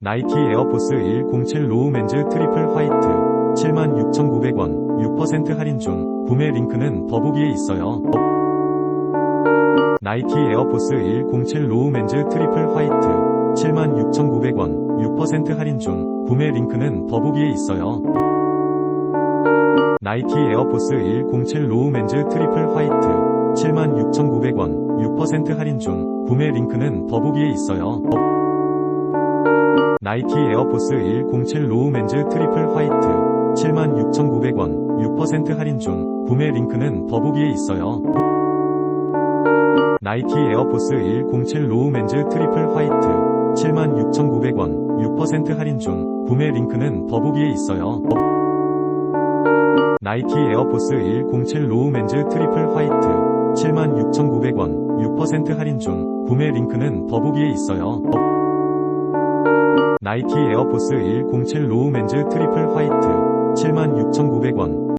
나이키 에어포스 107 로우맨즈 트리플 화이트 76,900원 6% 할인 중 구매 링크는 더보기에 있어요. 나이키 에어포스 107 로우맨즈 트리플 화이트 76,900원 6% 할인 중 구매 링크는 더보기에 있어요. 나이키 에어포스 107 로우맨즈 트리플 화이트 76,900원 6% 할인 중 구매 링크는 더보기에 있어요. 나이키 에어포스 107 로우맨즈 트리플 화이트 76,900원 6% 할인 중 구매 링크는 더보기에 있어요. 나이키 에어포스 107 로우맨즈 트리플 화이트 76,900원 6% 할인 중 구매 링크는 더보기에 있어요. 나이키 에어포스 107 로우맨즈 트리플 화이트 76,900원 6% 할인 중 구매 링크는 더보기에 있어요. 나이키 에어포스 107 로우맨즈 트리플 화이트 76,900원